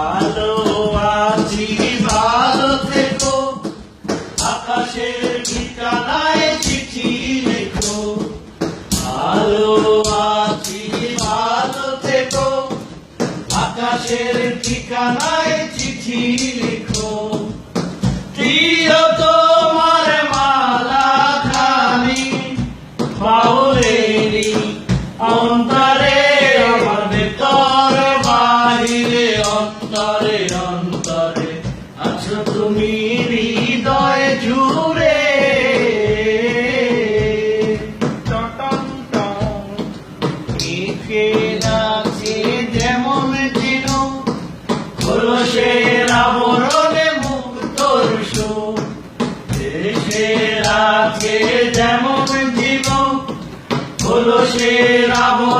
ভালো আছি, ভালো থেকো। আকাশের ঠিকানায় চিঠি লেখো। ভালো আছি, ভালো থেকো। আকাশের ঠিকানায় চিঠি লিখো। প্রিয় তোমার মালা খানি বাউলেরি আছো তুমি হৃদয় জুড়ে। টটং একে আছে যেমন চিন, খোলসের আবরণে মুক্তর সুখ দেশের আছে যেমন জীবন খোলসের আবরণে